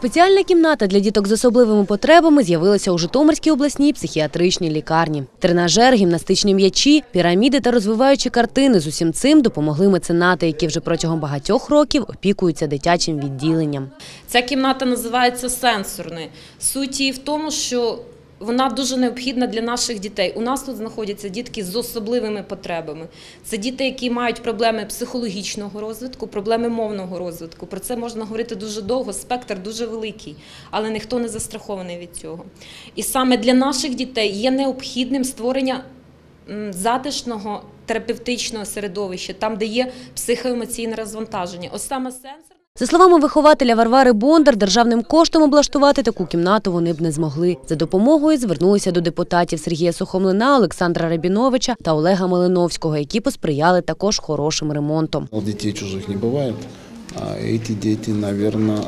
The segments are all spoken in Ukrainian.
Спеціальна кімната для діток з особливими потребами з'явилася у Житомирській обласній психіатричній лікарні. Тренажер, гімнастичні м'ячі, піраміди та розвиваючі картини з усім цим допомогли меценати, які вже протягом багатьох років опікуються дитячим відділенням. Ця кімната називається сенсорною. Суть її в тому, що вона дуже необхідна для наших дітей. У нас тут знаходяться дітки з особливими потребами. Це діти, які мають проблеми психологічного розвитку, проблеми мовного розвитку. Про це можна говорити дуже довго, спектр дуже великий, але ніхто не застрахований від цього. І саме для наших дітей є необхідним створення затишного терапевтичного середовища, там, де є психоемоційне розвантаження. Ось саме сенсор. За словами вихователя Варвари Бондар, державним коштом облаштувати таку кімнату вони б не змогли. За допомогою звернулися до депутатів Сергія Сухомлина, Олександра Рабіновича та Олега Малиновського, які посприяли також хорошим ремонтом. Детей чужих не бывает. А эти дети, наверное,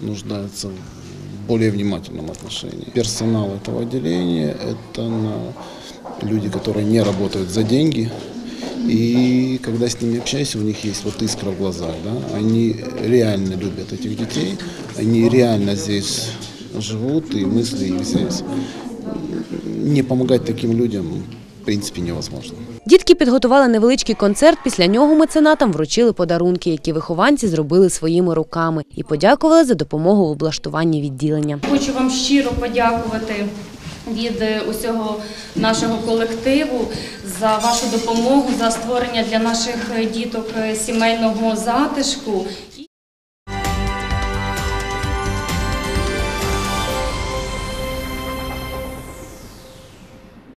нуждаются в более внимательном отношении. Персонал этого отделения – это на- люди, которые не работают за деньги. И когда с ними общаешься, у них есть вот искра в глазах. Да? Они реально любят этих детей, они реально здесь живут, и мысли их здесь. Не помогать таким людям в принципе невозможно. Дітки підготували невеличкий концерт. Після нього меценатам вручили подарунки, які вихованці зробили своїми руками, і подякували за допомогу в облаштуванні відділення. Хочу вам щиро подякувати від е, усього нашого колективу за вашу допомогу, за створення для наших е, діток е, сімейного затишку.